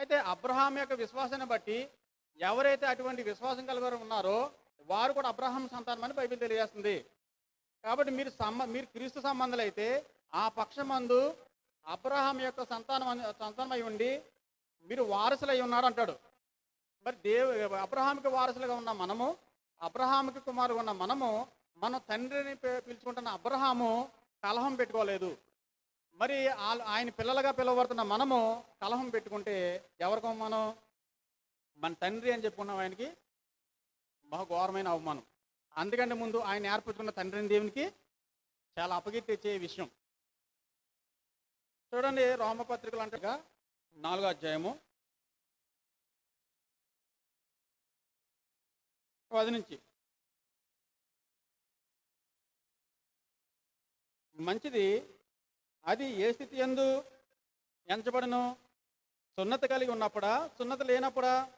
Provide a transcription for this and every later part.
అయితే అబ్రహాం యొక్క విశ్వాసాన్ని బట్టి ఎవరైతే అటువంటి విశ్వాసం కలిగారు ఉన్నారో వారు కూడా అబ్రహాం సంతానం అని బైబిల్ తెలియజేస్తుంది. కాబట్టి మీరు సంబ మీరు క్రీస్తు సంబంధాలు అయితే ఆ పక్షమందు అబ్రహాం యొక్క సంతానం సంతానం అయి ఉండి మీరు వారసులు అయి ఉన్నారు అంటాడు. మరి దేవు అబ్రహాంకి వారసులుగా ఉన్న మనము అబ్రహాంకి కుమారుగా ఉన్న మనము మన తండ్రిని పిలుచుకుంటున్న అబ్రహాము కలహం పెట్టుకోలేదు. మరి ఆయన పిల్లలుగా పిలువబడుతున్న మనము కలహం పెట్టుకుంటే ఎవరికో మనం మన తండ్రి అని చెప్పుకున్నాం ఆయనకి బహుఘోరమైన అవమానం. అందుకంటే ముందు ఆయన ఏర్పరచుకున్న తండ్రిని దేవునికి చాలా అపకీర్తి తెచ్చే విషయం. చూడండి రోమపత్రికలు అంటగా నాలుగో అధ్యాయము పది నుంచి. మంచిది అది ఏ స్థితి ఎందు ఎంచబడను? సున్నత కలిగి ఉన్నప్పుడా? సున్నత లేనప్పుడా?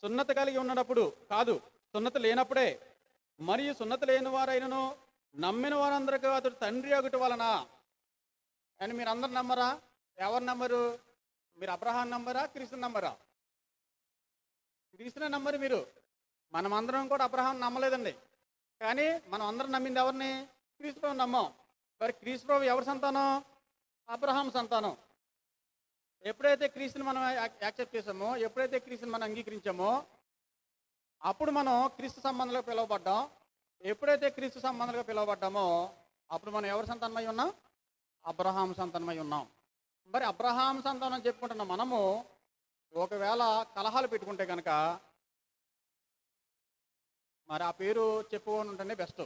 సున్నత కలిగి ఉన్నప్పుడు కాదు సున్నత లేనప్పుడే. మరియు సున్నత లేని వారైనను నమ్మిన వారందరికీ అతడు తండ్రి ఒకటి వలన అని మీరు అందరు నమ్మరా? ఎవరు నమ్మరు? మీరు అబ్రహాం నమ్మరా? క్రీస్తు నమ్మరా? క్రీస్తునే నమ్మరు మీరు. మనం అందరం కూడా అబ్రహాం నమ్మలేదండి. కానీ మనం అందరం నమ్మింది ఎవరిని? క్రీస్తు ప్రభు నమ్మాం. మరి క్రీస్తు ప్రభు ఎవరి సంతానం? అబ్రహాం సంతానం. ఎప్పుడైతే క్రీస్తుని మనం యాక్సెప్ట్ చేసామో ఎప్పుడైతే క్రీస్తుని మనం అంగీకరించామో అప్పుడు మనం క్రీస్తు సంబంధంలో పిలువబడ్డాం. ఎప్పుడైతే క్రీస్తు సంబంధంలో పిలువబడ్డామో అప్పుడు మనం ఎవరి సంతానమై ఉన్నాం? అబ్రహాం సంతానమై ఉన్నాం. మరి అబ్రహాం సంతానం చెప్పుకుంటున్న మనము ఒకవేళ కలహాలు పెట్టుకుంటే కనుక మరి ఆ పేరు చెప్పుకొని ఉంటేనే బెస్ట్.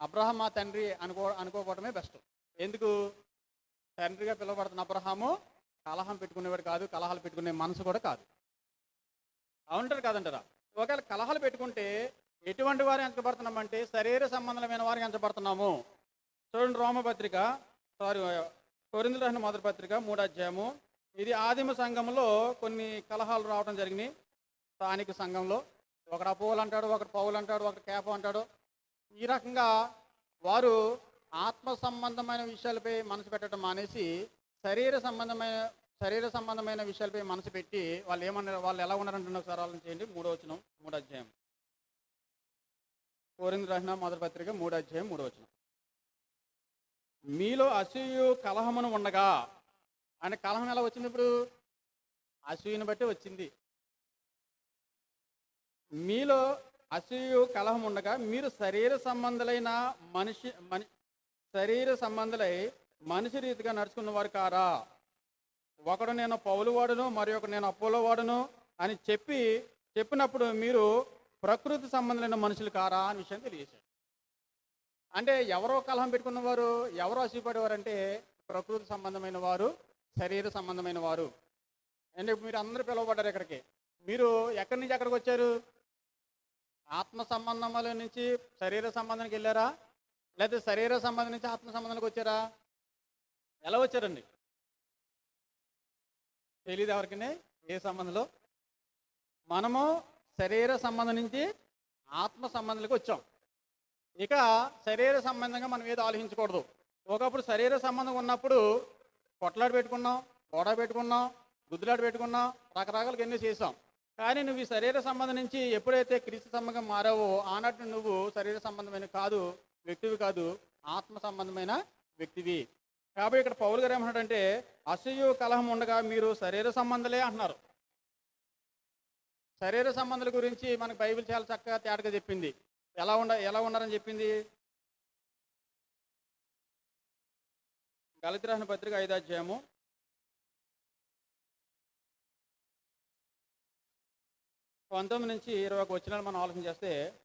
అబ్రహం మా తండ్రి అనుకో అనుకోకపోవడమే బెస్ట్. ఎందుకు? తండ్రిగా పిలువబడుతున్న అబ్రహాము కలహం పెట్టుకునేవాడు కాదు కలహాలు పెట్టుకునే మనసు కూడా కాదు. అవుంటారు కాదంటారా? ఒకవేళ కలహాలు పెట్టుకుంటే ఎటువంటి వారు ఎంచబడుతున్నామంటే శరీర సంబంధమైన వారు ఎంచబడుతున్నాము. చూడండి రోమపత్రిక సారీ కొరిందులు రాసిన మొదటి పత్రిక మూడు అధ్యాయము. ఇది ఆదిమ సంఘంలో కొన్ని కలహాలు రావడం జరిగినాయి. స్థానిక సంఘంలో ఒకడు అపోవలు అంటాడు ఒకడు పౌలు అంటాడు ఒకడు కేప అంటాడు. ఈ రకంగా వారు ఆత్మ సంబంధమైన విషయాలపై మనసు పెట్టడం మానేసి శరీర సంబంధమైన శరీర సంబంధమైన విషయాలపై మనసు పెట్టి వాళ్ళు ఏమన్నారు వాళ్ళు ఎలా ఉన్నారంటే సార్ ఆలోచన చేయండి. మూడో వచనం మూడో అధ్యాయం. కోరింది మొదటి పత్రిక మూడో అధ్యాయం మూడో వచనం. మీలో అసూయు కలహమును ఉండగా ఆయన కలహం ఎలా వచ్చింది ఇప్పుడు? అసూయను బట్టి వచ్చింది. మీలో అసూయు కలహం ఉండగా మీరు శరీర సంబంధులైన మనిషి మని శరీర సంబంధులై మనిషి రీతిగా నడుచుకున్నవారు కారా? ఒకడు నేను పౌలు వాడును మరి ఒకడు నేను అప్పులో వాడును అని చెప్పి చెప్పినప్పుడు మీరు ప్రకృతి సంబంధమైన మనుషులు కారా అని విషయం తెలియజేశారు అంటే ఎవరో కలహం పెట్టుకున్నవారు ఎవరో అసిపడేవారు అంటే ప్రకృతి సంబంధమైన వారు శరీర సంబంధమైన వారు. అంటే మీరు అందరూ పిలువబడ్డారు ఇక్కడికి. మీరు ఎక్కడి నుంచి ఎక్కడికి వచ్చారు? ఆత్మ సంబంధముల నుంచి శరీర సంబంధానికి వెళ్ళారా? లేకపోతే శరీర సంబంధం నుంచి ఆత్మ సంబంధానికి వచ్చారా? ఎలా వచ్చారండి? తెలియదు ఎవరికనే? ఏ సంబంధంలో? మనము శరీర సంబంధం నుంచి ఆత్మ సంబంధానికి వచ్చాం. ఇక శరీర సంబంధంగా మనం ఏదో ఆలోచించకూడదు. ఒకప్పుడు శరీర సంబంధం ఉన్నప్పుడు కొట్లాట పెట్టుకున్నాం గోడ పెట్టుకున్నాం గుద్దులాట పెట్టుకున్నాం రకరకాలుగా ఎన్నో చేసాం కానీ నువ్వు ఈ శరీర సంబంధం నుంచి ఎప్పుడైతే క్రీస్తు సంబంధం మారావో ఆనాటి నువ్వు శరీర సంబంధమైన కాదు. వ్యక్తివి కాదు ఆత్మ సంబంధమైన వ్యక్తివి. కాబట్టి ఇక్కడ పౌలు గారు ఏమంటాడంటే అసూయు కలహం ఉండగా మీరు శరీర సంబంధలే అంటున్నారు. శరీర సంబంధాల గురించి మనకు బైబిల్ చాలా చక్కగా తేటగా చెప్పింది. ఎలా ఉండ ఎలా ఉన్నారని చెప్పింది? గలిత పత్రిక ఐదు అధ్యాయము. పంతొమ్మిది నుంచి ఇరవై ఒక వచ్చినాలు మనం ఆలోచన చేస్తే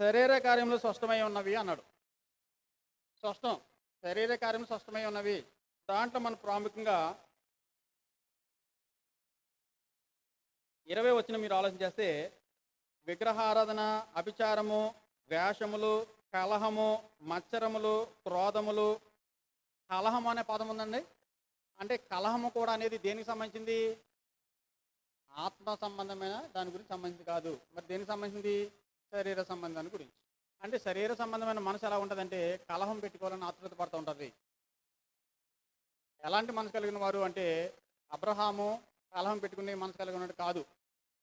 శరీర కార్యములు స్పష్టమై ఉన్నవి అన్నాడు. స్పష్టం. శరీర కార్యములు స్పష్టమై ఉన్నవి. దాంట్లో మనం ప్రాముఖ్యంగా ఇరవై వచ్చిన మీరు ఆలోచన చేస్తే విగ్రహారాధన అభిచారము వేషములు కలహము మచ్చరములు క్రోధములు కలహము అనే పదం ఉందండి. అంటే కలహము కూడా అనేది దేనికి సంబంధించింది? ఆత్మ సంబంధమైన దాని గురించి సంబంధించి కాదు. మరి దేనికి సంబంధించింది? శరీర సంబంధాన్ని గురించి. అంటే శరీర సంబంధమైన మనసు ఎలా ఉంటుందంటే కలహం పెట్టుకోవాలని ఆతృత పడుతూ ఉంటుంది. ఎలాంటి మనసు కలిగిన వారు అంటే అబ్రహాము కలహం పెట్టుకునే మనసు కలిగిన కాదు.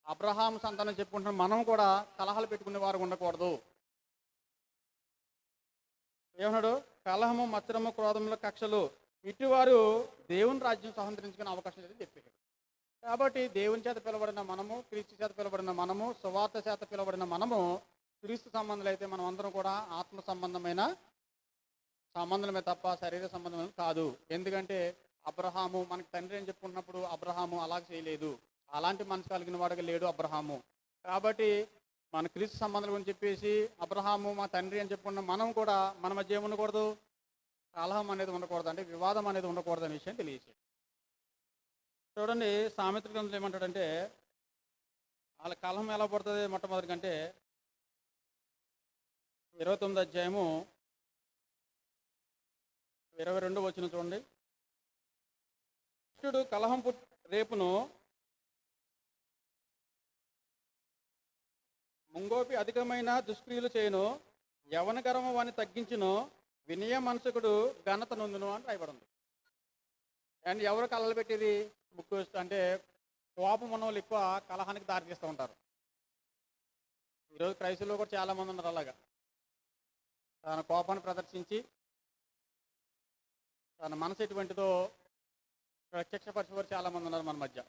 అబ్రహాము సంతానం చెప్పుకుంటున్న మనం కూడా కలహాలు పెట్టుకునే వారు ఉండకూడదు. ఏమన్నాడు? కలహము మత్సరము క్రోధముల కక్షలు ఇటువారు దేవుని రాజ్యం స్వతంత్రించుకునే అవకాశం లేదని చెప్పాడు. కాబట్టి దేవుని చేత పిలబడిన మనము క్రీస్తు చేత పిలబడిన మనము సువార్త చేత పిలబడిన మనము క్రీస్తు సంబంధాలు అయితే మనం అందరం కూడా ఆత్మ సంబంధమైన సంబంధమే తప్ప శరీర సంబంధం కాదు. ఎందుకంటే అబ్రహాము మనకి తండ్రి అని చెప్పుకున్నప్పుడు అబ్రహాము అలా చేయలేదు. అలాంటి మనసు కలిగిన వాడుగా లేడు అబ్రహాము. కాబట్టి మన క్రీస్తు సంబంధం గురించి చెప్పేసి అబ్రహాము మా తండ్రి అని చెప్పుకున్న మనం కూడా మన మధ్య ఏమి ఉండకూడదు? కలహం అనేది ఉండకూడదు. అంటే వివాదం అనేది ఉండకూడదు అనే విషయం తెలియచేది చూడండి సామెత్ర గ్రంథంలో ఏమంటాడంటే వాళ్ళ కలహం ఎలా పడుతుంది మొట్టమొదటి కంటే ఇరవై తొమ్మిది అధ్యాయము ఇరవై రెండు వచ్చిన చూడండి. దుష్టుడు కలహం పుట్ రేపును ముంగోపి అధికమైన దుష్క్రియలు చేయను యవన వాని తగ్గించును వినయ మనసుకుడు ఘనత నొందును అని రాయబడింది. అండ్ ఎవరు కలలు పెట్టేది? బుక్ అంటే కోపం ఉన్న వాళ్ళు ఎక్కువ కలహానికి దారితీస్తూ ఉంటారు. ఈరోజు క్రైస్తువులో కూడా చాలామంది ఉన్నారు అలాగా. తన కోపాన్ని ప్రదర్శించి తన మనసు ఎటువంటిదో ప్రత్యక్షపరిచేవారు చాలామంది ఉన్నారు మన మధ్య.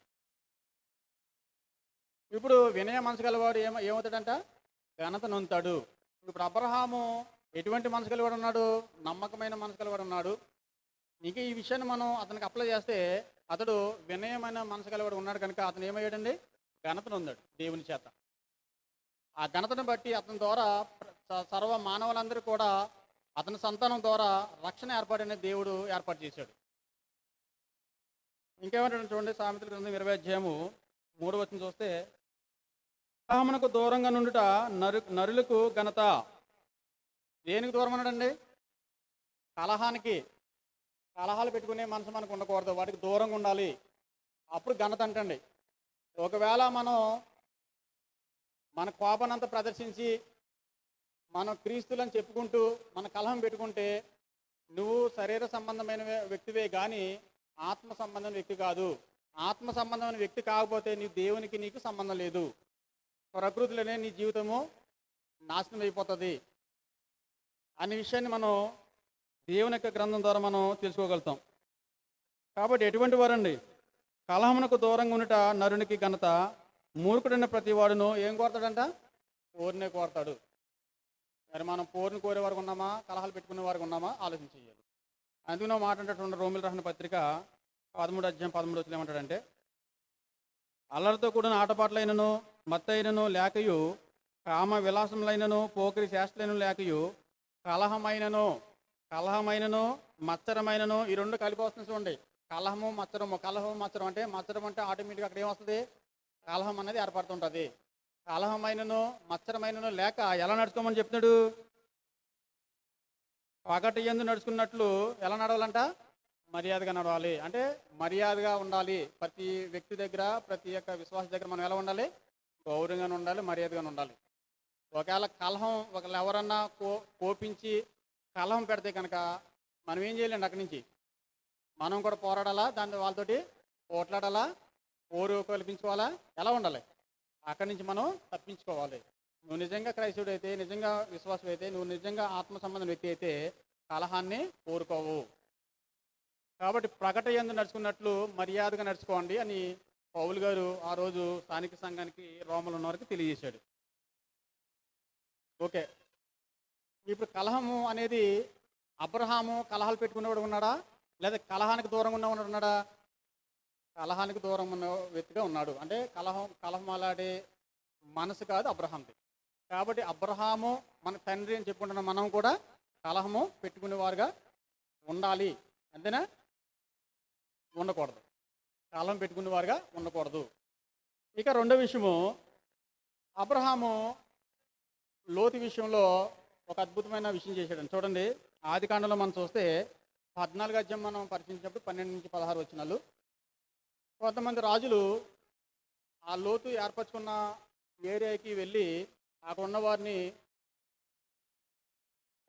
ఇప్పుడు వినయ మనసు గలవాడు ఏమ ఏమవుతాడంట? ఘనత నొంతాడు ఇప్పుడు అబ్రహాము ఎటువంటి మనసు కలివాడు ఉన్నాడు? నమ్మకమైన మనసు కలివాడు ఉన్నాడు. ఇంకా ఈ విషయాన్ని మనం అతనికి అప్లై చేస్తే అతడు వినయమైన మనసు కలివాడు ఉన్నాడు కనుక అతను ఏమయ్యాడండి? ఘనతను ఉన్నాడు దేవుని చేత. ఆ ఘనతను బట్టి అతని ద్వారా సర్వ మానవులందరూ కూడా అతని సంతానం ద్వారా రక్షణ ఏర్పాటైన దేవుడు ఏర్పాటు చేశాడు. ఇంకేమంటాడు చూడండి సామెతల గ్రంథం ఇరవై అధ్యాయము మూడు వచ్చిన చూస్తే బ్రాహ్మణకు దూరంగా నుండుట నరు నరులకు ఘనత. దేనికి దూరం అన్నాడండి కలహానికి. కలహాలు పెట్టుకునే మనసు మనకు ఉండకూడదు. వాటికి దూరంగా ఉండాలి. అప్పుడు ఘనత అంటండి. ఒకవేళ మనం మన కోపనంతా ప్రదర్శించి మనం క్రీస్తులని చెప్పుకుంటూ మన కలహం పెట్టుకుంటే నువ్వు శరీర సంబంధమైన వ్యక్తివే కానీ ఆత్మ సంబంధమైన వ్యక్తి కాదు. ఆత్మ సంబంధమైన వ్యక్తి కాకపోతే నీ దేవునికి నీకు సంబంధం లేదు. ప్రకృతిలోనే నీ జీవితము నాశనం అయిపోతుంది. అనే విషయాన్ని మనం దేవుని యొక్క గ్రంథం ద్వారా మనం తెలుసుకోగలుగుతాం. కాబట్టి ఎటువంటి వారండి? కలహమునకు దూరంగా ఉండుట నరునికి ఘనత. మూర్ఖుడైన ప్రతి వాడును ఏం కోరతాడంట? పోరునే కోరతాడు. మరి మనం పోరుని కోరే వారికి ఉన్నామా? కలహాలు పెట్టుకునే వారికి ఉన్నామా? ఆలోచన చేయాలి. అందుకు నువ్వు మాట అంటే రాసిన పత్రిక పదమూడు అధ్యాయం పదమూడు వచ్చిన ఏమంటాడంటే అల్లరితో కూడిన ఆటపాటలైనను మత్తైనను లేకయు కామ విలాసములైనను పోకిరి శాస్త్రైనను లేకయు కలహమైనను కలహమైనను మచ్చరమైనను ఈ రెండు కలిపి వస్తుంది చూడండి. కలహము మచ్చరము కలహము మచ్చరం అంటే మచ్చరం అంటే ఆటోమేటిక్గా అక్కడ ఏమొస్తుంది కలహం అనేది ఏర్పడుతుంటుంది. కలహమైనను మచ్చరమైనను లేక ఎలా నడుచుకోమని చెప్తున్నాడు? పగటి ఎందు నడుచుకున్నట్లు ఎలా నడవాలంట? మర్యాదగా నడవాలి. అంటే మర్యాదగా ఉండాలి. ప్రతి వ్యక్తి దగ్గర ప్రతి ఒక్క విశ్వాస దగ్గర మనం ఎలా ఉండాలి? గౌరవంగా ఉండాలి మర్యాదగా ఉండాలి. ఒకవేళ కలహం ఒకవేళ ఎవరన్నా కో కోపించి కలహం పెడితే కనుక మనం ఏం చేయలేండి అక్కడి నుంచి. మనం కూడా పోరాడాలా దాని వాళ్ళతోటి పోట్లాడాలా ఓరు కల్పించుకోవాలా ఎలా ఉండాలి? అక్కడి నుంచి మనం తప్పించుకోవాలి. నువ్వు నిజంగా క్రైస్తవుడు అయితే నిజంగా విశ్వాసం అయితే నువ్వు నిజంగా ఆత్మ సంబంధం వ్యక్తి అయితే కలహాన్ని కోరుకోవు. కాబట్టి ప్రకట ఎందు నడుచుకున్నట్లు మర్యాదగా నడుచుకోండి అని పౌలు గారు ఆ రోజు స్థానిక సంఘానికి రోమలు ఉన్నవారికి తెలియజేశాడు. ఓకే. ఇప్పుడు కలహము అనేది అబ్రహాము కలహాలు పెట్టుకునేవాడు ఉన్నాడా? లేదా కలహానికి దూరంగా ఉన్నవాడు ఉన్నాడా? కలహానికి దూరం ఉన్న వ్యక్తిగా ఉన్నాడు. అంటే కలహం కలహం అలాడే మనసు కాదు అబ్రహాంది. కాబట్టి అబ్రహాము మన తండ్రి అని చెప్పుకుంటున్న మనం కూడా కలహము పెట్టుకునేవారుగా ఉండాలి. అంతేనా? ఉండకూడదు. కలహం పెట్టుకునేవారుగా ఉండకూడదు. ఇక రెండో విషయము అబ్రహాము లోతు విషయంలో ఒక అద్భుతమైన విషయం చేశాడు చూడండి ఆది కాండంలో మనం చూస్తే పద్నాలుగు అధ్యాయం మనం పరిశీలించినప్పుడు పన్నెండు నుంచి పదహారు వచ్చినాలు కొంతమంది రాజులు ఆ లోతు ఏర్పరచుకున్న ఏరియాకి వెళ్ళి అక్కడ ఉన్న వారిని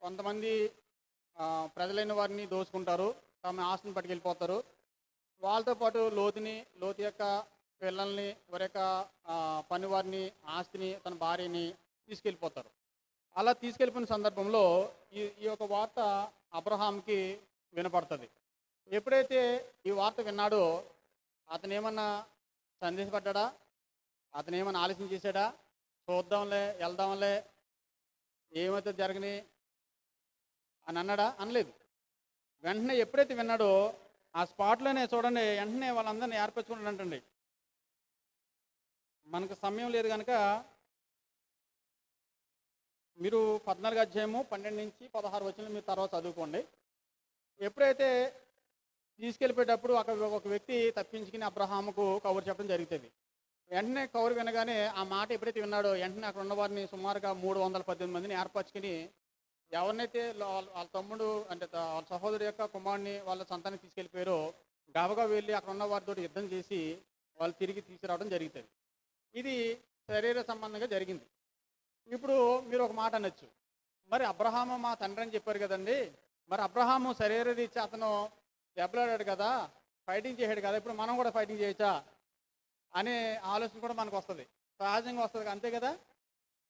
కొంతమంది ప్రజలైన వారిని దోచుకుంటారు తమ ఆస్తిని పట్టుకెళ్ళిపోతారు. వాళ్ళతో పాటు లోతుని లోతు యొక్క పిల్లల్ని వారి యొక్క పనివారిని ఆస్తిని తన భార్యని తీసుకెళ్ళిపోతారు. అలా తీసుకెళ్ళిపోయిన సందర్భంలో ఈ ఈ యొక్క వార్త అబ్రహాంకి వినపడుతుంది. ఎప్పుడైతే ఈ వార్త విన్నాడో అతను ఏమన్నా సందేశపడ్డా అతను ఏమన్నా ఆలస్యం చేశాడా? చూద్దాంలే వెళ్దాంలే ఏమైతే జరగని అని అన్నాడా? అనలేదు. వెంటనే ఎప్పుడైతే విన్నాడో ఆ స్పాట్లోనే చూడండి వెంటనే వాళ్ళందరినీ ఏర్పరచుకుంటాడంటండి మనకు సమయం లేదు కనుక మీరు పద్నాలుగు అధ్యాయము పన్నెండు నుంచి పదహారు వచ్చిన మీరు తర్వాత చదువుకోండి. ఎప్పుడైతే తీసుకెళ్ళిపోయేటప్పుడు ఒక ఒక వ్యక్తి తప్పించుకుని అబ్రహాముకు కవర్ చెప్పడం జరుగుతుంది. వెంటనే కవర్ వినగానే ఆ మాట ఎప్పుడైతే విన్నాడో వెంటనే అక్కడ ఉన్నవారిని సుమారుగా మూడు వందల పద్దెనిమిది మందిని ఏర్పరచుకుని ఎవరినైతే వాళ్ళ తమ్ముడు అంటే వాళ్ళ సహోదరు యొక్క కుమారుని వాళ్ళ సంతానం తీసుకెళ్ళిపోయారో గబగా వెళ్ళి అక్కడ ఉన్న వారితో యుద్ధం చేసి వాళ్ళు తిరిగి తీసుకురావడం జరుగుతుంది. ఇది శరీర సంబంధంగా జరిగింది. ఇప్పుడు మీరు ఒక మాట అనొచ్చు. మరి అబ్రహాము మా తండ్రి అని చెప్పారు కదండి. మరి అబ్రహాము శరీర రీత్యా అతను దెబ్బలాడాడు కదా ఫైటింగ్ చేశాడు కదా ఇప్పుడు మనం కూడా ఫైటింగ్ చేయొచ్చా? అనే ఆలోచన కూడా మనకు వస్తుంది. సహజంగా వస్తుంది అంతే కదా?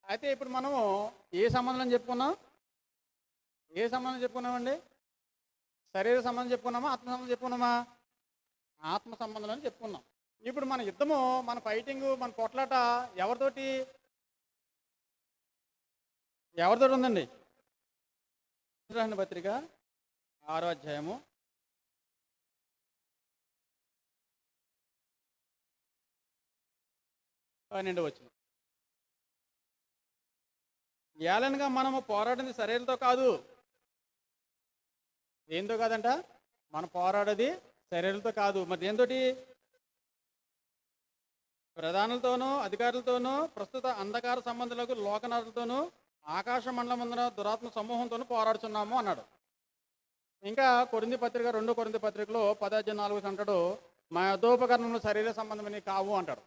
అయితే ఇప్పుడు మనము ఏ సంబంధం చెప్పుకున్నాం? ఏ సంబంధం చెప్పుకున్నామండి? శరీర సంబంధం చెప్పుకున్నామా ఆత్మ సంబంధం చెప్పుకున్నామా? ఆత్మ సంబంధం అని చెప్పుకున్నాం. ఇప్పుడు మన యుద్ధము మన ఫైటింగ్ మన పొట్లాట ఎవరితోటి ఎవరితో ఉందండి? రాసిన పత్రిక ఆరో అధ్యాయము. పన్నెండు వచ్చిన ఏలనగా మనము పోరాడింది శరీరంతో కాదు. దేంతో కాదంట? మనం పోరాడేది శరీరంతో కాదు. మరి దేంతోటి ప్రధానులతోనూ అధికారులతోనూ ప్రస్తుత అంధకార సంబంధాలకు లోకనాథులతోనూ ఆకాశ మండలమందున దురాత్మ సమూహంతో పోరాడుతున్నాము అన్నాడు. ఇంకా కొరింది పత్రిక రెండు కొరింది పత్రికలో పదార్థం నాలుగు అంటాడు మా యుద్ధోపకరణములు శరీర సంబంధమని కావు అంటాడు.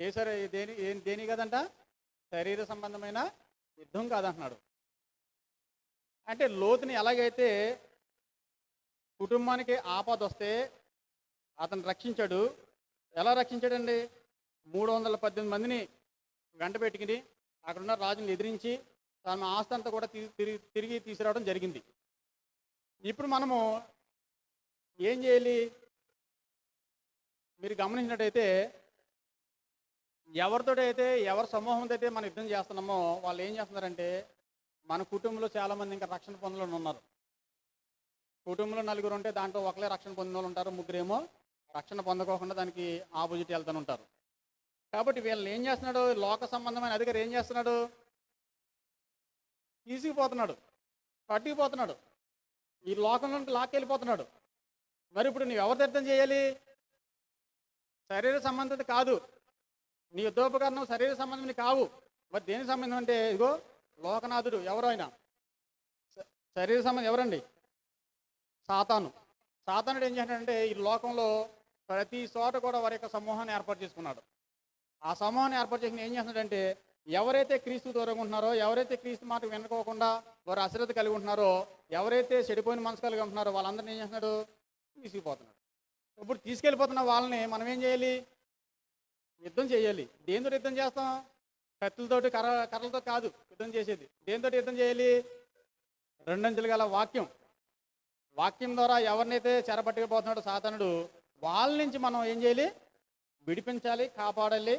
ఏ సరే దేని ఏం దేని కదంట? శరీర సంబంధమైన యుద్ధం కాదంటున్నాడు. అంటే లోతుని ఎలాగైతే కుటుంబానికి ఆపద వస్తే అతను రక్షించాడు. ఎలా రక్షించాడండి? మూడు వందల పద్దెనిమిది మందిని వెంట పెట్టుకుని అక్కడున్న రాజుని ఎదిరించి తన ఆస్తి అంతా కూడా తిరిగి తిరిగి తీసుకురావడం జరిగింది. ఇప్పుడు మనము ఏం చేయాలి? మీరు గమనించినట్టయితే ఎవరితోటైతే ఎవరి సమూహంతో అయితే మనం యుద్ధం చేస్తున్నామో వాళ్ళు ఏం చేస్తున్నారంటే మన కుటుంబంలో చాలామంది ఇంకా రక్షణ పొందులో ఉన్నారు. కుటుంబంలో నలుగురు ఉంటే దాంట్లో ఒకలే రక్షణ పొందిన వాళ్ళు ఉంటారు ముగ్గురేమో రక్షణ పొందకోకుండా దానికి ఆపోజిట్ వెళ్తూనే ఉంటారు. కాబట్టి వీళ్ళు ఏం చేస్తున్నాడు? లోక సంబంధమైన అధికారి ఏం చేస్తున్నాడు? తీసుకుపోతున్నాడు. పట్టుకుపోతున్నాడు. ఈ లోకంలోకి లాక్కెళ్ళిపోతున్నాడు. మరి ఇప్పుడు నువ్వు ఎవరు యుద్ధం చేయాలి? శరీర సంబంధిత కాదు. నీ యుద్ధోపకరణం శరీర సంబంధం కావు. మరి దేనికి సంబంధం అంటే? ఇదిగో లోకనాథుడు ఎవరు శరీర సంబంధం ఎవరండి? సాతాను. సాతానుడు ఏం చేశాడంటే ఈ లోకంలో ప్రతి చోట కూడా వారి యొక్క సమూహాన్ని ఏర్పాటు చేసుకున్నాడు. ఆ సమూహాన్ని ఏర్పాటు చేసిన ఏం చేస్తున్నాడంటే ఎవరైతే క్రీస్తు దూరంగా ఉంటున్నారో ఎవరైతే క్రీస్తు మాట వినుకోకుండా వారు అశ్రద్ధ కలిగి ఉంటున్నారో ఎవరైతే చెడిపోయిన మనసు కలిగి ఉంటున్నారో వాళ్ళందరినీ ఏం చేస్తున్నాడు? తీసుకుపోతున్నాడు. ఇప్పుడు తీసుకెళ్ళిపోతున్న వాళ్ళని మనం ఏం చేయాలి? యుద్ధం చేయాలి. దేంతో యుద్ధం చేస్తాం? కత్తులతోటి కర్ర కర్రలతో కాదు యుద్ధం చేసేది. దేంతో యుద్ధం చేయాలి? రెండంచెలు గల వాక్యం. వాక్యం ద్వారా ఎవరినైతే చెరపట్టుకుపోతున్నాడో సాతనుడు వాళ్ళ నుంచి మనం ఏం చేయాలి? విడిపించాలి కాపాడాలి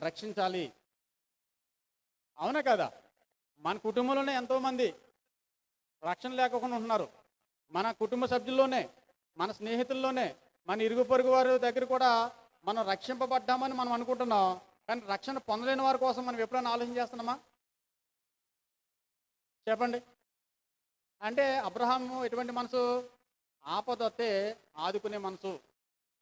రక్షించాలి. అవునా కదా? మన కుటుంబంలోనే ఎంతోమంది రక్షణ లేకుండా ఉంటున్నారు. మన కుటుంబ సభ్యుల్లోనే మన స్నేహితుల్లోనే మన ఇరుగు పొరుగు వారి దగ్గర కూడా మనం రక్షింపబడ్డామని మనం అనుకుంటున్నాం. కానీ రక్షణ పొందలేని వారి కోసం మనం ఎప్పుడైనా ఆలోచన చేస్తున్నామా? చెప్పండి. అంటే అబ్రహాము ఎటువంటి మనసు? ఆపద వస్తే ఆదుకునే మనసు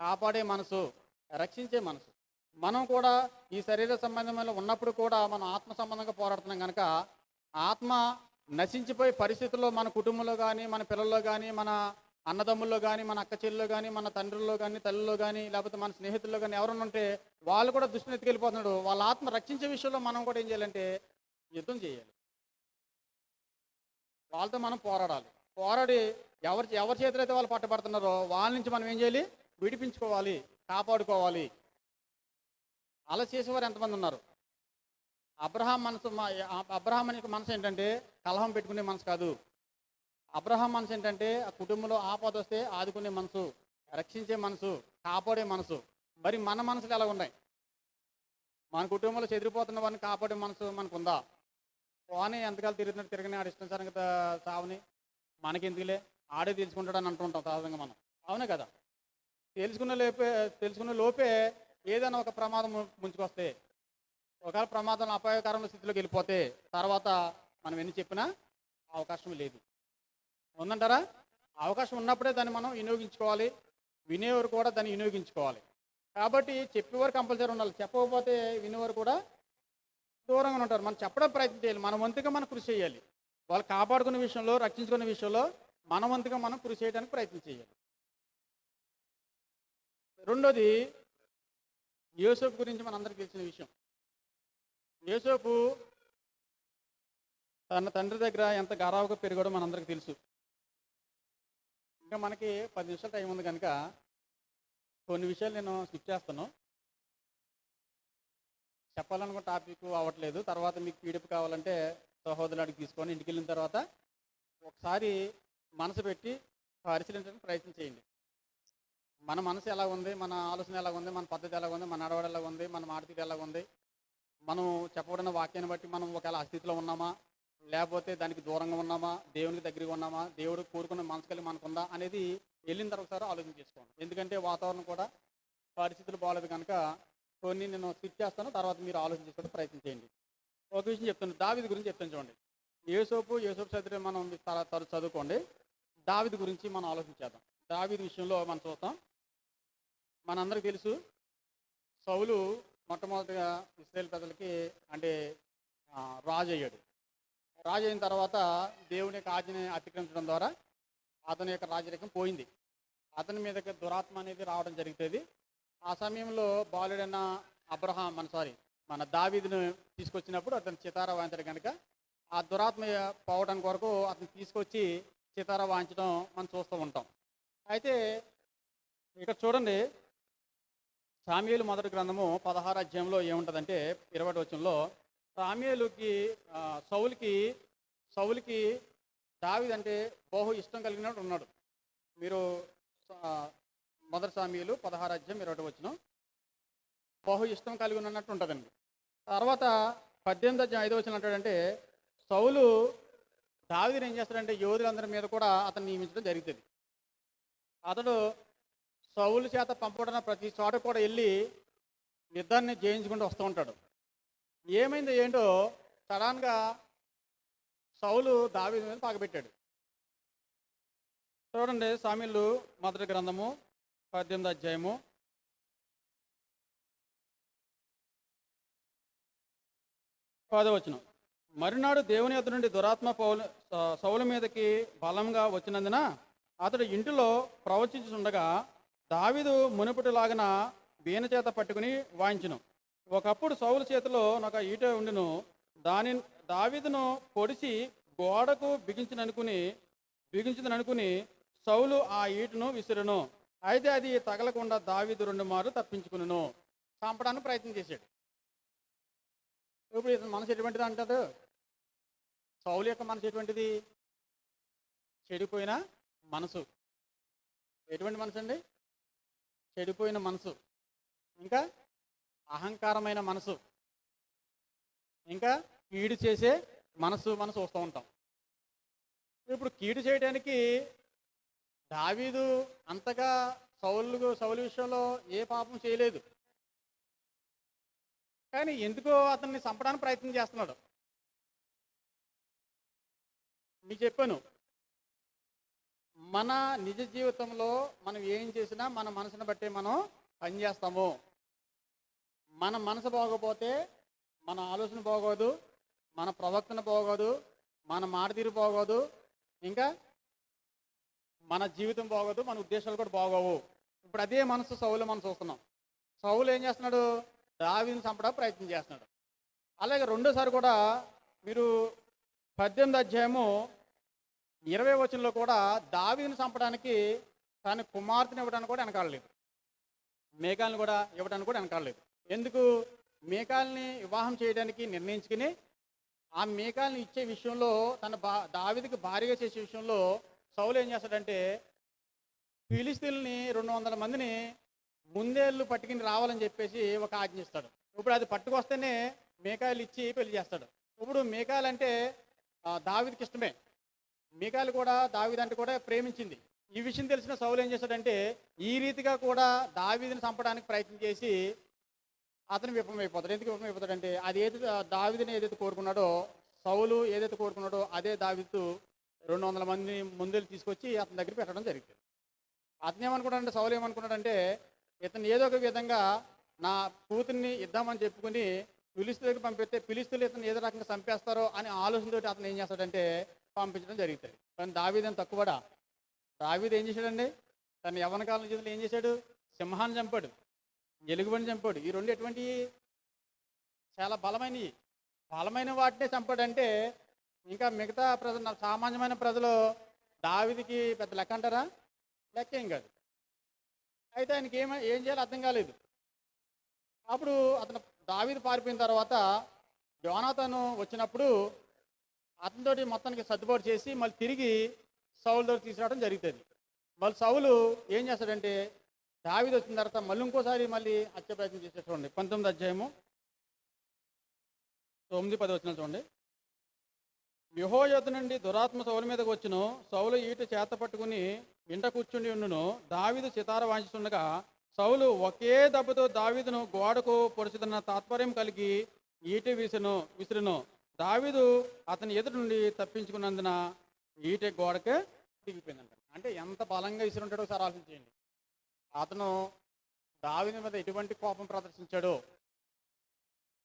కాపాడే మనసు రక్షించే మనసు. మనం కూడా ఈ శరీర సంబంధమైన ఉన్నప్పుడు కూడా మనం ఆత్మ సంబంధంగా పోరాడుతున్నాం కనుక ఆత్మ నశించిపోయే పరిస్థితుల్లో మన కుటుంబంలో కానీ మన పిల్లల్లో కానీ మన అన్నదమ్ముల్లో కానీ మన అక్క చెల్లెల్లో కానీ మన తండ్రుల్లో కానీ తల్లిలో కానీ లేకపోతే మన స్నేహితుల్లో కానీ ఎవరైనా ఉంటే వాళ్ళు కూడా దృష్టిని ఎత్తుకెళ్ళిపోతున్నాడు. వాళ్ళ ఆత్మ రక్షించే విషయంలో మనం కూడా ఏం చేయాలంటే యుద్ధం చేయాలి. వాళ్ళతో మనం పోరాడాలి. పోరాడి ఎవరి ఎవరి చేతులు అయితే వాళ్ళు పట్టబడుతున్నారో వాళ్ళ నుంచి మనం ఏం చేయాలి? విడిపించుకోవాలి కాపాడుకోవాలి. అలా చేసేవారు ఎంతమంది ఉన్నారు? అబ్రహాం మనసు మా- అబ్రహాం యొక్క మనసు ఏంటంటే కలహం పెట్టుకునే మనసు కాదు. అబ్రహాం మనసు ఏంటంటే ఆ కుటుంబంలో ఆపద వస్తే ఆదుకునే మనసు రక్షించే మనసు కాపాడే మనసు. మరి మన మనసులు ఎలా ఉన్నాయి? మన కుటుంబంలో చెదిరిపోతున్న వారిని కాపాడే మనసు మనకుందా? పోనీ ఎంతకాలం తిరుగుతున్నట్టు తిరగని ఆడ ఇష్టం సరంగా సావని? మనకెందుకులే? ఆడే తెలుసుకుంటాడు అని అంటుంటాం సాధారణంగా మనం. అవునే కదా? తెలుసుకున్న లోపే తెలుసుకున్న లోపే ఏదైనా ఒక ప్రమాదం ముంచుకొస్తే ఒకవేళ ప్రమాదం అపాయకరమైన స్థితిలోకి వెళ్ళిపోతే తర్వాత మనం ఎన్ని చెప్పినా అవకాశం లేదు. ఉందంటారా? అవకాశం ఉన్నప్పుడే దాన్ని మనం వినియోగించుకోవాలి. వినేవారు కూడా దాన్ని వినియోగించుకోవాలి. కాబట్టి చెప్పేవారు కంపల్సరీ ఉండాలి. చెప్పకపోతే వినేవారు కూడా దూరంగా ఉంటారు. మనం చెప్పడం ప్రయత్నం చేయాలి. మన వంతుగా మనం కృషి చేయాలి. వాళ్ళు కాపాడుకునే విషయంలో రక్షించుకునే విషయంలో మన వంతుగా మనం కృషి చేయడానికి ప్రయత్నం చేయాలి. రెండోది యోసేపు గురించి మనందరికీ తెలిసిన విషయం. యోసేపు తన తండ్రి దగ్గర ఎంత గారావుగా పెరిగాడో మనందరికీ తెలుసు. ఇంకా మనకి పది నిమిషాలు టైం ఉంది కనుక కొన్ని విషయాలు నేను స్కిప్ చేస్తాను. చెప్పాలనుకున్న టాపిక్ అవ్వట్లేదు. తర్వాత మీకు పీడిపి కావాలంటే సహోదరుడికి తీసుకొని ఇంటికి వెళ్ళిన తర్వాత ఒకసారి మనసు పెట్టి పరిశీలించడానికి ప్రయత్నం చేయండి. మన మనసు ఎలా ఉంది? మన ఆలోచన ఎలా ఉంది? మన పద్ధతి ఎలా ఉంది? మన నడవడ ఎలా ఉంది? మన మాటతీరు ఎలా ఉంది? మనం చెప్పబడిన వాక్యాన్ని బట్టి మనం ఒకవేళ అస్థితిలో ఉన్నామా? లేకపోతే దానికి దూరంగా ఉన్నామా? దేవునికి దగ్గరగా ఉన్నామా? దేవుడు కోరుకున్న మనసు కలిగి మనకుందా? అనేది వెళ్ళిన తర్వాత ఒకసారి ఆలోచన చేసుకోండి. ఎందుకంటే వాతావరణం కూడా పరిస్థితులు బాగాలేదు కనుక కొన్ని నేను స్విచ్ చేస్తాను తర్వాత మీరు ఆలోచన చేసుకోవడం ప్రయత్నం చేయండి. ఒక విషయం చెప్తాను. దావిది గురించి చెప్తాను చూడండి. ఏసోపు ఏసోపు చదివి మనం తర చదువుకోండి. దావిది గురించి మనం ఆలోచించేద్దాం దావిది విషయంలో మనం చూస్తాం మనందరికి తెలుసు సౌలు మొట్టమొదటిగా ఇస్రాయేల్ ప్రజలకి అంటే రాజు అయ్యాడు రాజు అయిన తర్వాత దేవుని యొక్క ఆజ్ఞని అతిక్రమించడం ద్వారా అతని యొక్క రాజరికం పోయింది. అతని మీదకి దురాత్మ అనేది రావడం జరుగుతుంది. ఆ సమయంలో బాలుడైన అబ్రహాం మన సారీ మన దావీదును తీసుకొచ్చినప్పుడు అతను చితార వాయించడం కనుక ఆ దురాత్మ పోవడం కొరకు అతను తీసుకొచ్చి చితార వాయించడం మనం చూస్తూ ఉంటాం. అయితే ఇక్కడ చూడండి సామ్యులు మొదటి గ్రంథము పదహారు అధ్యాయంలో ఏముంటుందంటే ఇరవై వచనంలో సామ్యులుకి సౌలికి సౌలికి దావిదంటే బహు ఇష్టం కలిగినట్టు ఉన్నాడు. మీరు మొదటి సామ్యులు పదహారు అధ్యాయం ఇరవై వచనం బహు ఇష్టం కలిగి ఉన్నట్టు ఉంటుందండి. తర్వాత పద్దెనిమిది అధ్యాయం ఐదో వచనం అంటాడంటే సౌలు దావిదని ఏం చేస్తాడంటే యోధులందరి మీద కూడా అతను నియమించడం జరుగుతుంది. అతడు సౌలు చేత పంపబడిన ప్రతి చోట కూడా వెళ్ళి యుద్ధాన్ని జయించుకుంటూ వస్తూ ఉంటాడు. ఏమైందో ఏంటో సడన్గా సౌలు దావీదు మీద పాకబెట్టాడు చూడండి సామిళ్ళు మొదటి గ్రంథము పద్దెనిమిది అధ్యాయము. పదవచనం మరునాడు దేవుని ఎదురు నుండి దురాత్మ పౌలు సౌల మీదకి బలంగా వచ్చినందున అతడు ఇంటిలో ప్రవచించుండగా దావీదు మునుపటిలాగన బీన చేత పట్టుకుని వాయించును. ఒకప్పుడు సౌలు చేతిలో నాకు ఈట ఉండును. దాని దావీదును పొడిచి గోడకు బిగించిననుకుని బిగించిందనుకుని సౌలు ఆ ఈటను విసిరును. అయితే అది తగలకుండా దావీదు రెండు మారు తప్పించుకును చంపడానికి ప్రయత్నం చేశాడు. ఇప్పుడు ఇతని మనసు ఎటువంటిది అంటారు? సౌలు యొక్క మనసు ఎటువంటిది? చెడిపోయినా మనసు. ఎటువంటి మనసు అండి చెడిపోయిన మనసు. ఇంకా అహంకారమైన మనసు. ఇంకా కీడు చేసే మనసు మనం చూస్తూ ఉంటాం. ఇప్పుడు కీడు చేయడానికి దావీదు అంతగా సౌలు సౌలు విషయంలో ఏ పాపం చేయలేదు. కానీ ఎందుకో అతన్ని చంపడానికి ప్రయత్నం చేస్తున్నాడు. మీకు చెప్పాను మన నిజ జీవితంలో మనం ఏం చేసినా మన మనసును బట్టే మనం పనిచేస్తాము. మన మనసు బాగోపోతే మన ఆలోచన బాగోదు మన ప్రవర్తన బాగోదు మన మాట తీరు బాగోదు ఇంకా మన జీవితం బాగోదు మన ఉద్దేశాలు కూడా బాగోవు. ఇప్పుడు అదే మనసు సౌలు మనం చూస్తున్నాం. సౌలు ఏం చేస్తున్నాడు? దావిని చంపడం ప్రయత్నం చేస్తున్నాడు. అలాగే రెండోసారి కూడా మీరు పద్దెనిమిది అధ్యాయము ఇరవై వచనంలో కూడా దావీని చంపడానికి తన కుమార్తెని ఇవ్వడానికి కూడా వెనకాడలేదు మేకాలను కూడా ఇవ్వడానికి కూడా వెనకాడలేదు ఎందుకు? మేకాలని వివాహం చేయడానికి నిర్ణయించుకుని ఆ మేకాలను ఇచ్చే విషయంలో తన బా దావిదికి భారీగా చేసే విషయంలో సౌలు ఏం చేస్తాడంటే ఫిలిస్తీన్ని రెండు వందల మందిని ముందేళ్ళు పట్టుకుని రావాలని చెప్పేసి ఒక ఆజ్ఞిస్తాడు ఇప్పుడు అది పట్టుకొస్తేనే మేకాయలు ఇచ్చి పెళ్ళి చేస్తాడు. ఇప్పుడు మేకాయలు అంటే దావిదికి ఇష్టమే. మిగాలు కూడా దావిదంటే కూడా ప్రేమించింది. ఈ విషయం తెలిసిన సౌలు ఏం చేశాడంటే ఈ రీతిగా కూడా దావిదిని చంపడానికి ప్రయత్నం చేసి అతను విఫలమైపోతాడు. ఎందుకు విఫలమైపోతాడంటే అది ఏది దావిదిని ఏదైతే కోరుకున్నాడో సౌలు ఏదైతే కోరుకున్నాడో అదే దావిదు రెండు వందల మందిని ముందులు తీసుకొచ్చి అతని దగ్గర పెట్టడం జరిగింది. అతను ఏమనుకున్నాడంటే సౌలు ఏమనుకున్నాడంటే ఇతను ఏదో ఒక విధంగా నా కూతుర్ని ఇద్దామని చెప్పుకుని పిలిస్తు పంపిస్తే పిలిస్తులు ఇతను ఏదో రకంగా చంపేస్తారో అని ఆలోచనతోటి అతను ఏం చేస్తాడంటే పంపించడం జరుగుతుంది కానీ దావీదేం తక్కువడా? దావీదు ఏం చేశాడండి? తన యవన కాలం చేతులు ఏం చేశాడు? సింహాన్ని చంపాడు. ఎలుగుబడిని చంపాడు. ఈ రెండు ఎటువంటి చాలా బలమైనవి. బలమైన వాటినే చంపాడంటే ఇంకా మిగతా ప్రజలు సామాన్యమైన ప్రజలు దావిదికి పెద్ద లెక్క అంటారా? లెక్క ఏం కాదు. అయితే ఆయనకి ఏం ఏం చేయాలో అర్థం కాలేదు. అప్పుడు అతను దావిది పారిపోయిన తర్వాత జోనాతను వచ్చినప్పుడు అతనితోటి మొత్తానికి సర్దుబాటు చేసి మళ్ళీ తిరిగి సౌలు దగ్గర తీసుకురావడం జరుగుతుంది. మళ్ళీ సౌలు ఏం చేస్తాడంటే దావీదు వచ్చిన తర్వాత మళ్ళీ ఇంకోసారి మళ్ళీ హత్య ప్రయత్నం చేసే చూడండి. పంతొమ్మిది అధ్యాయము తొమ్మిది పది వచ్చిన చూడండి. యహోయోధ నుండి దురాత్మ సౌలు మీదకి వచ్చిన సౌలు ఈట చేత పట్టుకుని ఇంట కూర్చుండి ఉండును. దావిదు సితార వాంచుతుండగా సౌలు ఒకే దెబ్బతో దావిదును గోడకు పొడుచుతున్న తాత్పర్యం కలిగి ఈట విసును విసిరును. దావిదు అతని ఎదురు నుండి తప్పించుకున్నందున ఈట గోడకే దిగిపోయిందంట. అంటే ఎంత బలంగా ఇసురుంటాడో ఒకసారి ఆలోచించేయండి. అతను దావిని మీద ఎటువంటి కోపం ప్రదర్శించాడో.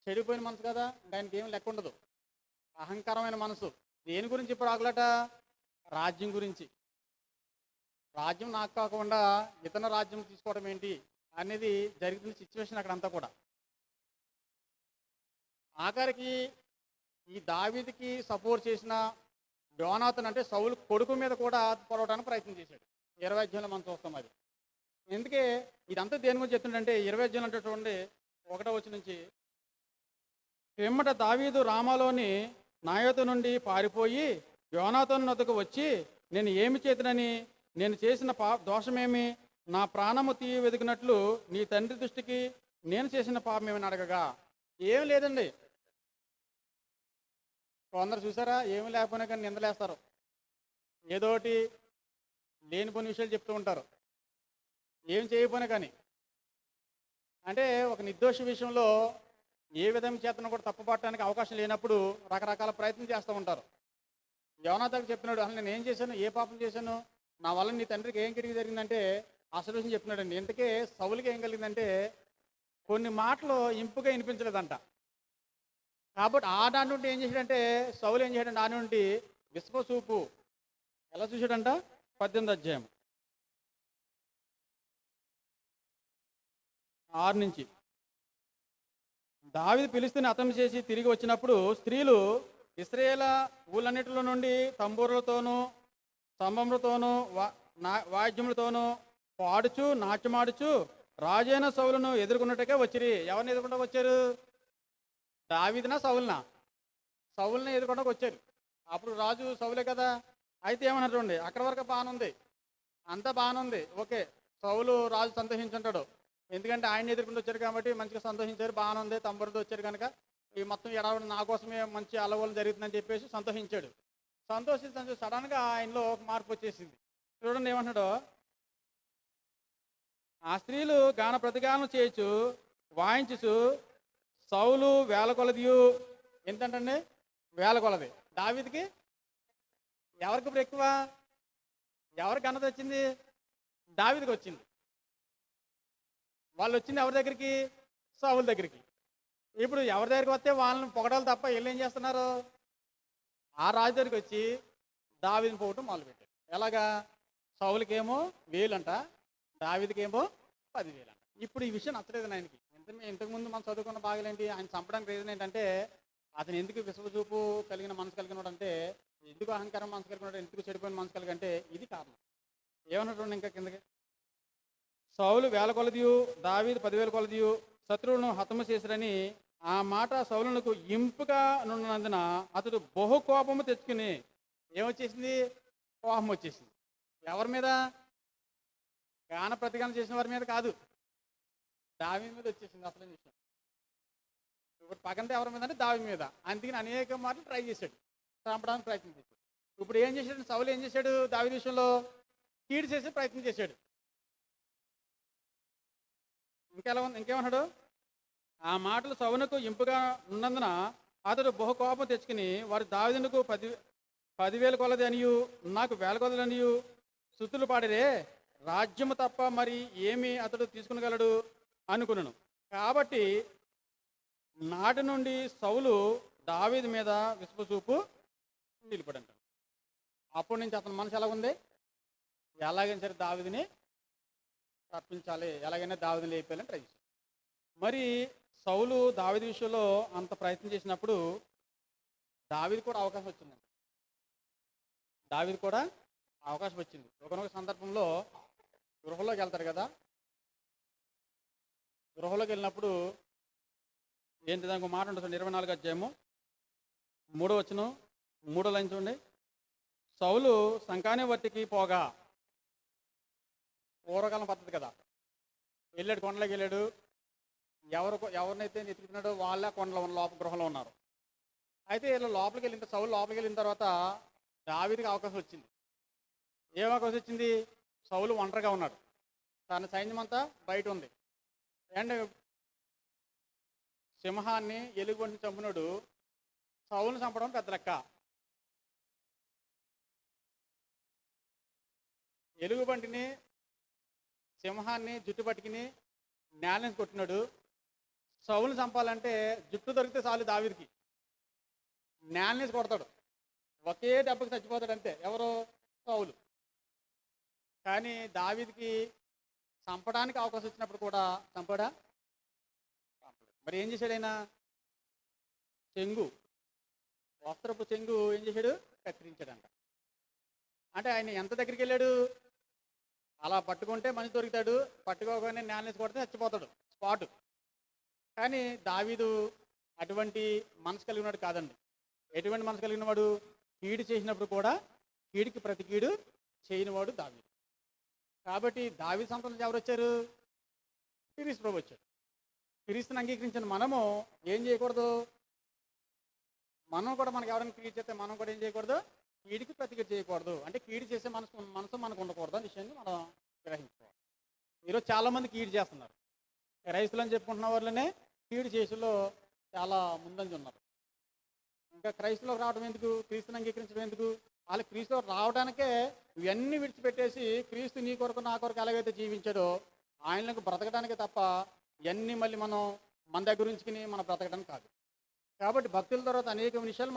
చెడిపోయిన మనసు కదా దానికి ఏం లెక్క ఉండదు. అహంకారమైన మనసు. దేని గురించి ఇప్పుడు ఆగలట రాజ్యం గురించి. రాజ్యం నాకు కాకుండా ఇతర రాజ్యం తీసుకోవడం ఏంటి అనేది జరుగుతున్న సిచ్యువేషన్ అక్కడంతా కూడా. ఆఖరికి ఈ దావిదికి సపోర్ట్ చేసిన యోనాథన్ అంటే సౌలు కొడుకు మీద కూడా పొడవడానికి ప్రయత్నం చేశాడు. ఇరవై అధ్యాయంలో మనం చూస్తాం అది. ఎందుకే ఇదంతా దేని గురించి చెప్తుందంటే ఇరవై అధ్యాయులు అంటే చూడండి ఒకటో వచ్చి నుంచి పిమ్మట దావీదు రామాలోని నాయత నుండి పారిపోయి యోనాథన్ వద్దకు వచ్చి నేను ఏమి చేతునని? నేను చేసిన పా దోషమేమి? నా ప్రాణము తీయ వెతికినట్లు నీ తండ్రి దృష్టికి నేను చేసిన పాపం ఏమని అడగగా? ఏం లేదండి. కొందరు చూసారా? ఏమి లేకపోయినా కానీ నిందలేస్తారు. ఏదోటి లేనిపోని విషయాలు చెప్తూ ఉంటారు. ఏం చేయకపోయినా కానీ. అంటే ఒక నిర్దోష విషయంలో ఏ విధంగా చేతను కూడా తప్పుపట్టడానికి అవకాశం లేనప్పుడు రకరకాల ప్రయత్నం చేస్తూ ఉంటారు. యవనాథకు చెప్పినాడు అసలు నేను ఏం చేశాను? ఏ పాపం చేశాను? నా వల్ల నీ తండ్రికి ఏం కిటికీ జరిగిందంటే అసలు విషయం చెప్తున్నాడండి. ఇంతకే సౌలికి ఏం కలిగిందంటే కొన్ని మాటలు ఇంపుగా వినిపించలేదంట. కాబట్టి ఆ దాని నుండి ఏం చేశాడంటే సౌలు ఏం చేశాడంటే దాని నుండి విశ్వసూపు ఎలా చూశాడంట? పద్దెనిమిది అధ్యాయం. ఆరు నుంచి. దావిది పిలిస్తేనే అతం చేసి తిరిగి వచ్చినప్పుడు స్త్రీలు ఇస్రాయేల ఊళ్ళన్నిటిలో నుండి తంబూరులతోనూ స్తంభములతోనూ వా నా- వాయిద్యములతోనూ పాడుచు నాట్యమాడుచు రాజైన సౌలను ఎదుర్కొన్నట్టుగా వచ్చిరి. ఎవరిని ఎదుర్కొంటూ వచ్చారు? దావిదినా సౌలునా? సౌల్ని ఎదుర్కొండకు వచ్చారు. అప్పుడు రాజు సౌలే కదా? అయితే ఏమన్నారు అక్కడ వరకు బాగానే ఉంది అంతా బాగానే ఉంది ఓకే సౌలు రాజు సంతోషించుంటాడు. ఎందుకంటే ఆయన ఎదుర్కొంటూ వచ్చారు కాబట్టి మంచిగా సంతోషించారు బాగానే ఉంది తమ్ముడితో వచ్చారు కనుక ఈ మొత్తం ఎడవడం నా కోసమే మంచి అలవలు జరుగుతుందని చెప్పేసి సంతోషించాడు. సంతోషించ సడన్గా ఆయనలో ఒక మార్పు వచ్చేసింది. చూడండి ఏమంటున్నాడో? ఆ స్త్రీలు గాన ప్రతిగానం చేయొచ్చు వాయించుచు సౌలు వేల కొలదియు ఎంతంటండి? వేల కొలది. దావిదికి? ఎవరికి ఇప్పుడు ఎక్కువ? ఎవరికి అన్నది వచ్చింది? దావిదికి వచ్చింది. వాళ్ళు వచ్చింది ఎవరి దగ్గరికి? సౌలు దగ్గరికి. ఇప్పుడు ఎవరి దగ్గరికి వస్తే వాళ్ళని పొగడాలి తప్ప వీళ్ళు ఏం చేస్తున్నారు? ఆ రాజు దగ్గరికి వచ్చి దావిదిని పోవటం మొదలుపెట్టారు ఎలాగా? సౌలకేమో వేలంట దావిదికేమో పదివేలంట. ఇప్పుడు ఈ విషయం నచ్చలేదు ఆయనకి ఇంతకుముందు మనం చదువుకున్న బాగలేంటి ఆయన చంపడానికి రీజన్ ఏంటంటే అతను ఎందుకు విశ్వచూపు కలిగిన మనసు కలిగినాడు అంటే ఎందుకు అహంకారం మనసు కలిగినాడు ఎందుకు చెడిపోయిన మనసు కలిగంటే ఇది కారణం. ఏమన్నట్టు ఇంకా కిందకి? సౌలు వేల కొలదియు దావీదు పదివేల కొలదియు శత్రువులను హతము చేసిరని ఆ మాట సౌలునకు ఇంపుగా నున్నందున అతడు బహు కోపము తెచ్చుకుని ఏమొచ్చేసింది? కోపం వచ్చేసింది ఎవరి మీద? గాన ప్రతిగానం చేసిన వారి మీద కాదు. దావి మీద వచ్చేసింది అసలు విషయం. ఇప్పుడు పగంత ఎవరి మీద అంటే దావి మీద. అందుకని అనేక మార్లు ట్రై చేశాడు. చంపడానికి ప్రయత్నం చేశాడు. ఇప్పుడు ఏం చేశాడు? సౌలు ఏం చేశాడు? దావి విషయంలో కీడు చేసే ప్రయత్నం చేశాడు. ఇంకెలా ఉంది? ఇంకేమన్నాడు? ఆ మాటలు సౌనకు ఇంపుగా ఉన్నందున అతడు బహు కోపం తెచ్చుకుని వారి దావిదనుకు పది పదివేల కొలది అనియు నాకు వేల కొలది అనియు స్థుతులు పాడిరే రాజ్యము తప్ప మరి ఏమి అతడు తీసుకునగలడు? అనుకున్నాను. కాబట్టి నాటి నుండి సౌలు దావీదు మీద విశ్వచూపు నిలిపడంట అప్పటి నుంచి అతని మనసు ఎలా ఉంది ఎలాగైనా సరే దావిదిని తప్పించాలి ఎలాగైనా దావిదిని లేపాలని ట్రై చేశాడు. మరి సౌలు దావిది విషయంలో అంత ప్రయత్నం చేసినప్పుడు దావిది కూడా అవకాశం వచ్చిందండి. దావిది కూడా అవకాశం వచ్చింది. ఒకనొక సందర్భంలో గృహంలోకి వెళ్తారు కదా గృహలోకి వెళ్ళినప్పుడు ఏంటి దానికి మాట ఉంటుంది ఇరవై నాలుగు అధ్యాయము మూడో వచ్చిన మూడో లైన్ చూడండి. సౌలు సంకాని వర్తికి పోగా. పూర్వకాలం పద్ధతి కదా. వెళ్ళాడు కొండలోకి వెళ్ళాడు. ఎవరు ఎవరినైతే ఎత్తుకుతున్నాడో వాళ్ళే కొండలో ఉన్న లోపల గృహంలో ఉన్నారు. అయితే వీళ్ళు లోపలికి వెళ్ళిన సౌలు లోపలికి వెళ్ళిన తర్వాత దావీదికి అవకాశం వచ్చింది. ఏం అవకాశం వచ్చింది? సౌలు ఒంటరిగా ఉన్నాడు. తన సైన్యం అంతా బయట ఉంది. అండ్ సింహాన్ని ఎలుగుబంటిని చంపినాడు సౌలుని చంపడం పెద్ద లెక్క. ఎలుగుబంటిని సింహాన్ని జుట్టు పట్టుకుని నేలని కొట్టినాడు సౌలు చంపాలంటే జుట్టు దొరికితే చాలు దావీదికి. నేలనేసి కొడతాడు. ఒకే దెబ్బకి చచ్చిపోతాడు అంతే. ఎవరు? సౌలు. కానీ దావిదికి చంపడానికి అవకాశం వచ్చినప్పుడు కూడా చంపడా? మరి ఏం చేశాడు ఆయన? చెంగు. వస్త్రపు చెంగు ఏం చేశాడు? కత్తిరించాడంట. అంటే ఆయన ఎంత దగ్గరికి వెళ్ళాడు? అలా పట్టుకుంటే మనిషి దొరుకుతాడు. పట్టుకోగానే నేలనేసి కొడితే చచ్చిపోతాడు. స్పాట్. కానీ దావీదు అటువంటి మనసు కలిగినవాడు కాదండి. ఎటువంటి మనసు కలిగిన వాడు? కీడు చేసినప్పుడు కూడా కీడికి ప్రతి కీడు చేయనివాడు దావీదు. కాబట్టి దావి సంతానం ఎవరు వచ్చారు? క్రీస్తు ప్రభు వచ్చాడు క్రీస్తుని అంగీకరించిన మనము ఏం చేయకూడదు? మనం కూడా మనకు ఎవరైనా కీడు చేస్తే మనం కూడా ఏం చేయకూడదు? కీడికి ప్రతికీడు చేయకూడదు. అంటే కీడి చేసే మనసు మనసు మనకు ఉండకూడదు అనే విషయాన్ని మనం గ్రహించుకోవాలి. ఈరోజు చాలామంది కీడి చేస్తున్నారు. క్రైస్తులు అని చెప్పుకుంటున్న వాళ్ళనే కీడి చేసులో చాలా ముందంజ ఉన్నారు. ఇంకా క్రైస్తులకు రావడం ఎందుకు? క్రీస్తుని అంగీకరించడం ఎందుకు? వాళ్ళు క్రీస్తు రావడానికే ఇవన్నీ విడిచిపెట్టేసి క్రీస్తు నీ కొరకు నా కొరకు ఎలాగైతే జీవించాడో ఆయనకు బ్రతకడానికి తప్ప ఇవన్నీ మళ్ళీ మనం మన దగ్గర ఉంచుకుని మనం బ్రతకడం కాదు. కాబట్టి భక్తుల తర్వాత అనేక విషయాలు